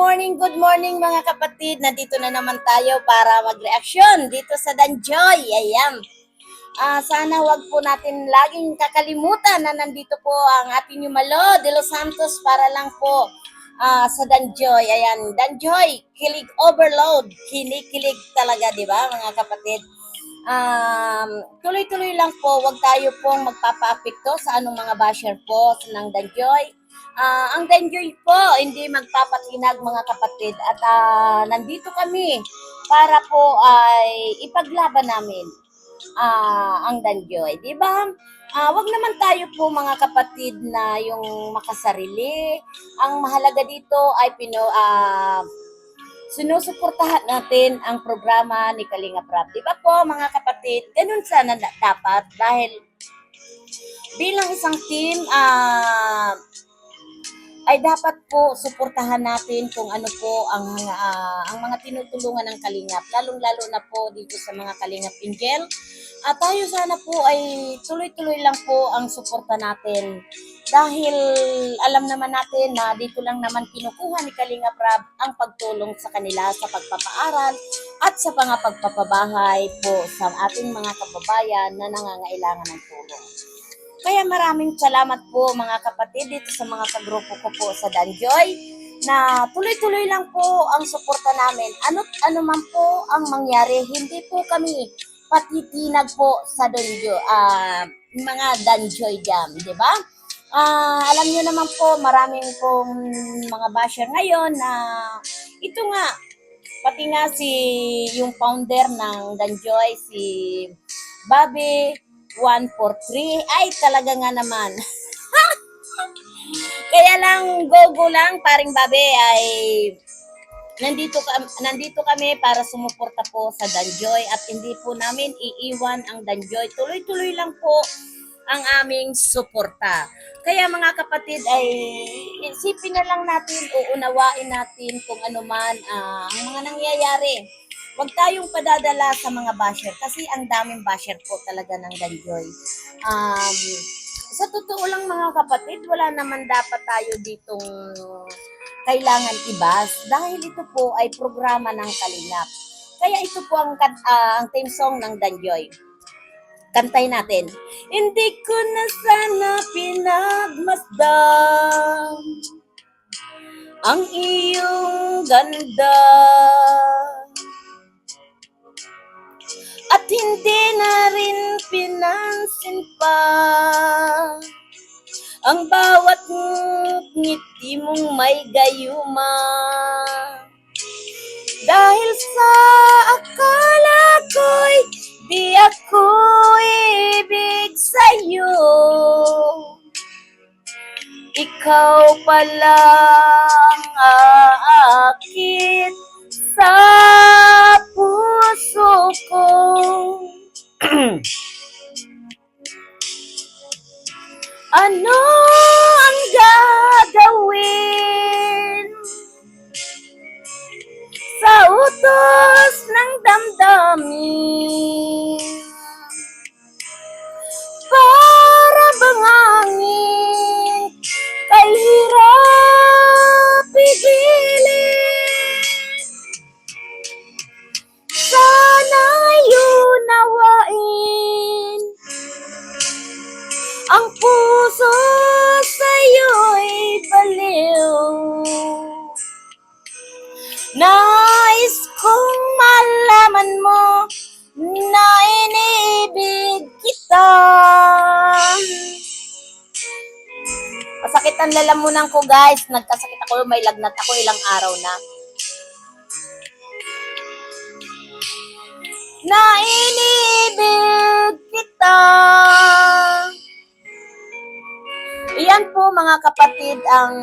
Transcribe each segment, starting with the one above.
morning, good morning mga kapatid. Nandito na naman tayo para mag-reaksyon dito sa Danjoy. Ayan. Ah, sana wag po natin laging kakalimutan na nandito po ang ating Yumalo de Los Santos para lang po ah, sa Danjoy. Ayan, Danjoy, kilig overload. Kinikilig talaga, di ba mga kapatid? Um, tuloy-tuloy lang po, wag tayo pong magpapa-apekto sa anong mga basher po ng Danjoy. Ah, ang Danjoy po, hindi magpapatinag mga kapatid at ah, nandito kami para po ay ipaglaban namin ah, ang Danjoy, di ba? Ah, wag naman tayo po mga kapatid na yung makasarili. Ang mahalaga dito ay pino ah, sinusuportahan natin ang programa ni Kalinga Prab. Di ba po mga kapatid? Ganun sana na- dapat dahil bilang isang team, ah, ay dapat po suportahan natin kung ano po ang ah, ang mga tinutulungan ng Kalingap, lalong-lalo na po dito sa mga Kalingap Angel. At tayo sana po ay tuloy-tuloy lang po ang suporta natin dahil alam naman natin na dito lang naman kinukuha ni Kalingap Rab ang pagtulong sa kanila sa pagpapaaral at sa mga pagpapabahay po sa ating mga kababayan na nangangailangan ng tulong. Kaya maraming salamat po mga kapatid dito sa mga kagrupo ko po sa Danjoy na tuloy-tuloy lang po ang suporta namin. Ano't ano man po ang mangyari, hindi po kami patitinag po sa Danjo, ah, mga Danjoy Jam, di ba? Ah, alam niyo naman po, maraming pong mga basher ngayon na ito nga, pati nga si yung founder ng Danjoy, si Bobby 143, ay talaga nga naman. Kaya lang, go-go lang, paring babe, ay nandito, ka, nandito kami para sumuporta po sa Danjoy at hindi po namin iiwan ang Danjoy. Tuloy-tuloy lang po ang aming suporta. Kaya mga kapatid ay isipin na lang natin, uunawain natin kung ano man ah, ang mga nangyayari. Huwag tayong padadala sa mga basher kasi ang daming basher po talaga ng Danjoy. Um, sa totoo lang mga kapatid, wala naman dapat tayo ditong kailangan ibas dahil ito po ay programa ng Kalingap. Kaya ito po ang, ah, ang theme song ng Danjoy. Kantay natin. Hindi ko na sana pinagmasdan ang iyong ganda. Pinansin pa ang bawat ngiti mong may gayuma. Dahil sa akala ko'y di ako ibig sa'yo. Ikaw palang aakit sa puso ko. ano ang gagawin Masakit ang lalamunan ko guys. Nagkasakit ako, may lagnat ako ilang araw na. Na inibig kita. Iyan po mga kapatid ang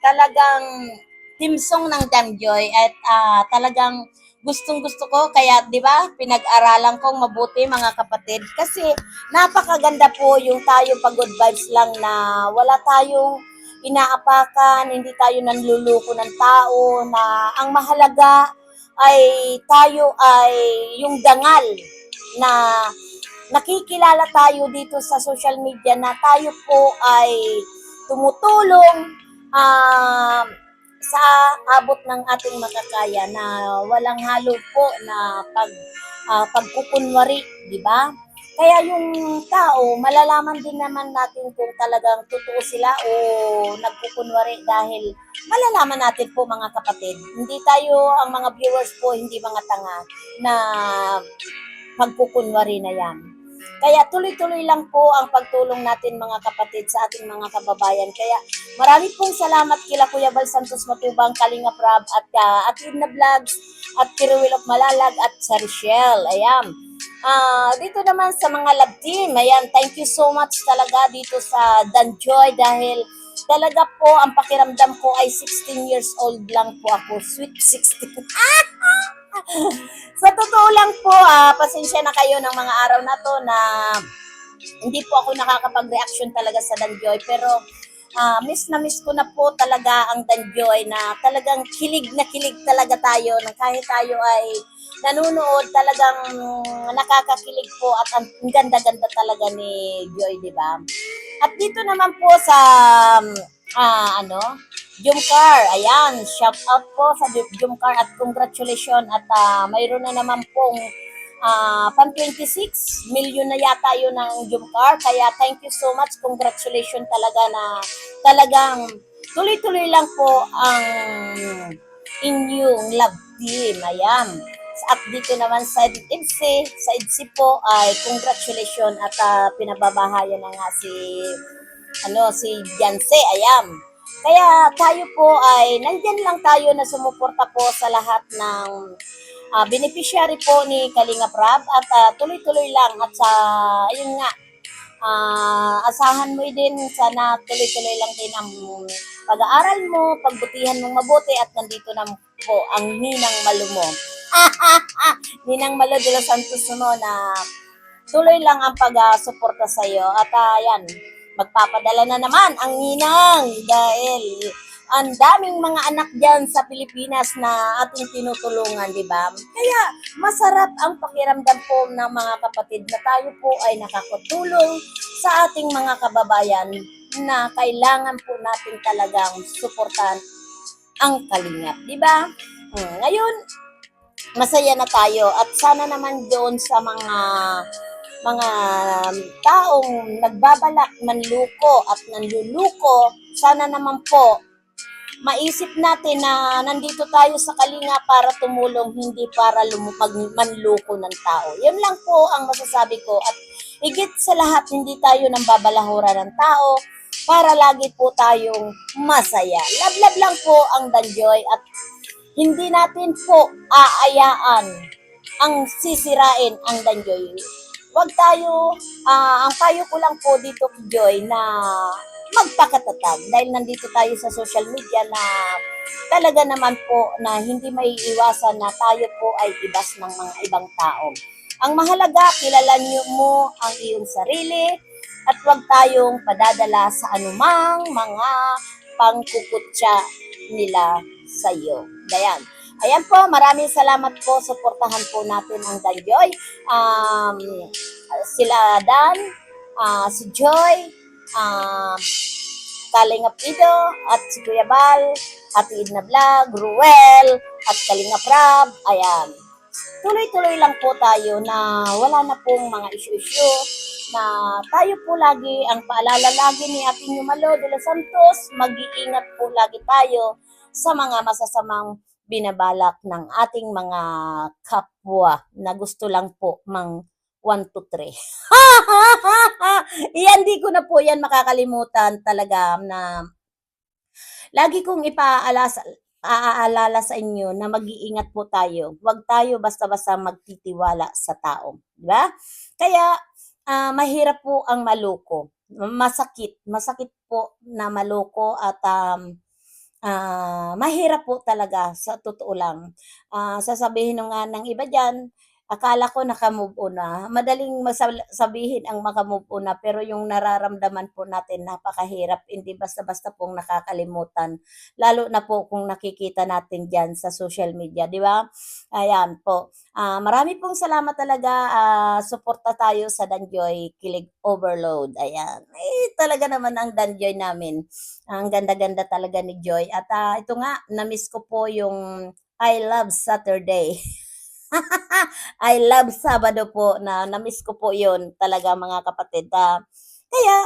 talagang team song ng Damjoy at ah, talagang gustong gusto ko. Kaya 'di ba pinag-aralan kong mabuti mga kapatid. Kasi napakaganda po yung tayo pag good vibes lang na wala tayong inaapakan, hindi tayo nanluluko ng tao na ang mahalaga ay tayo ay yung dangal na nakikilala tayo dito sa social media na tayo po ay tumutulong ah, sa abot ng ating makakaya na walang halo po na pag ah, pagkukunwari, di ba? Kaya yung tao, malalaman din naman natin kung talagang totoo sila o nagkukunwari dahil malalaman natin po mga kapatid. Hindi tayo, ang mga viewers po, hindi mga tanga na pagkukunwari na yan. Kaya tuloy-tuloy lang po ang pagtulong natin mga kapatid sa ating mga kababayan. Kaya marami pong salamat kila Kuya Bal Santos Matubang, Kalinga Prab at uh, at Edna Vlogs at Kiruwil of Malalag at sa Richelle. Ayan. Ah, dito naman sa mga lab team, ayan, thank you so much talaga dito sa Danjoy dahil talaga po ang pakiramdam ko ay 16 years old lang po ako. Sweet 16. sa totoo lang po, ah, pasensya na kayo ng mga araw na to na hindi po ako nakakapag-reaction talaga sa Danjoy pero ah, miss na miss ko na po talaga ang Danjoy na talagang kilig na kilig talaga tayo na kahit tayo ay nanonood talagang nakakakilig po at ang ganda-ganda talaga ni Joy, di ba? At dito naman po sa ah, ano, Jumcar, ayan, shout out po sa Jumcar at congratulations at ah, mayroon na naman pong ah, pan 26 million na yata yun ng Jumcar. Kaya thank you so much, congratulations talaga na talagang tuloy-tuloy lang po ang inyong love team. Ayan. At dito naman sa IDC, sa IDC po ay congratulations at ah, pinababahayan na nga si ano si Janse, ayan. Kaya tayo po ay nandyan lang tayo na sumuporta po sa lahat ng ah, beneficiary po ni Kalinga Prab at ah, tuloy-tuloy lang at sa ayun nga ah, asahan mo din sana tuloy-tuloy lang din ang pag-aaral mo, pagbutihan mong mabuti at nandito na po ang Ninang Malumo. Ninang Malo de los Santos mo na tuloy lang ang pag-suporta sa iyo at ayan, magpapadala na naman ang ninang dahil ang daming mga anak diyan sa Pilipinas na ating tinutulungan, di ba? Kaya masarap ang pakiramdam po ng mga kapatid na tayo po ay nakakatulong sa ating mga kababayan na kailangan po natin talagang suportahan ang kalingap, di ba? Hmm, ngayon, masaya na tayo at sana naman doon sa mga mga taong nagbabalak manluko at nanluluko, sana naman po maisip natin na nandito tayo sa Kalinga para tumulong, hindi para lumupag manluko ng tao. Yun lang po ang masasabi ko at higit sa lahat, hindi tayo nang babalahura ng tao para lagi po tayong masaya. Lablab lang po ang Danjoy at hindi natin po aayaan ang sisirain ang Danjoy. Huwag tayo, ah, ang payo ko lang po dito kay Joy na magpakatatag dahil nandito tayo sa social media na talaga naman po na hindi may iwasan na tayo po ay ibas ng mga ibang tao. Ang mahalaga, kilala niyo mo ang iyong sarili at huwag tayong padadala sa anumang mga pangkukutya nila sa iyo. Dayan. Ayan po, maraming salamat po. Suportahan po natin ang Danjoy. Um, sila Dan, ah, si Joy, um, Kalingap Ido, at si Kuya Bal, at Idna Vlog, Ruel, at Kalingap Rab. Ayan. Tuloy-tuloy lang po tayo na wala na pong mga issue-issue na tayo po lagi, ang paalala lagi ni Ating Yumalo de los Santos, mag-iingat po lagi tayo sa mga masasamang binabalak ng ating mga kapwa na gusto lang po mang 1, 2, 3. Iyan, di ko na po yan makakalimutan talaga na lagi kong ipaalala aaalala sa inyo na mag-iingat po tayo. Huwag tayo basta-basta magtitiwala sa tao. Di ba? Kaya, ah, mahirap po ang maloko. Masakit. Masakit po na maloko at um, ah, mahirap po talaga sa totoo lang. Ah, sasabihin ng nga ng iba dyan, akala ko naka-move on na. Madaling sabihin ang maka-move on na, pero yung nararamdaman po natin napakahirap. Hindi basta-basta pong nakakalimutan. Lalo na po kung nakikita natin dyan sa social media, di ba? Ayan po. Ah, marami pong salamat talaga. Ah, suporta tayo sa Danjoy Kilig Overload. Ayan. Eh, talaga naman ang Danjoy namin. Ang ganda-ganda talaga ni Joy. At ah, ito nga, na-miss ko po yung I Love Saturday. I love Sabado po na na-miss ko po yon talaga mga kapatid. Ah, kaya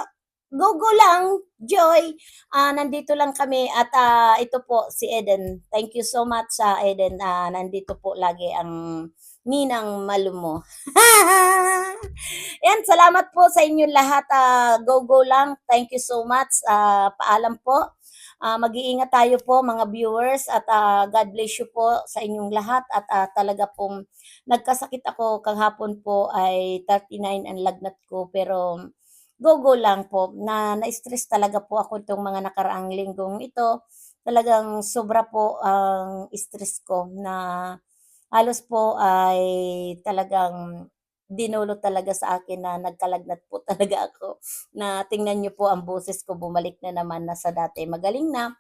go go lang, Joy. Ah, nandito lang kami at ah, ito po si Eden. Thank you so much sa Eden. Ah, nandito po lagi ang Ninang Malumo. Yan, salamat po sa inyo lahat. Ah, go go lang. Thank you so much. Ah, paalam po. Ah, mag-iingat tayo po mga viewers at ah, God bless you po sa inyong lahat. At ah, talaga pong nagkasakit ako kahapon po ay 39 ang lagnat ko. Pero go go lang po. Na na-stress talaga po ako itong mga nakaraang linggong ito. Talagang sobra po ang stress ko na halos po ay talagang dinulot talaga sa akin na nagkalagnat po talaga ako na tingnan niyo po ang boses ko bumalik na naman na sa dati. Magaling na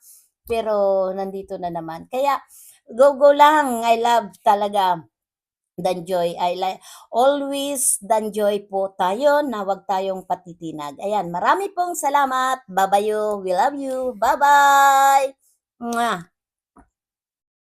pero nandito na naman. Kaya go go lang. I love talaga Danjoy I like always Danjoy po tayo na wag tayong patitinag. Ayan marami pong salamat. Babayo we love you. Bye bye Mwah.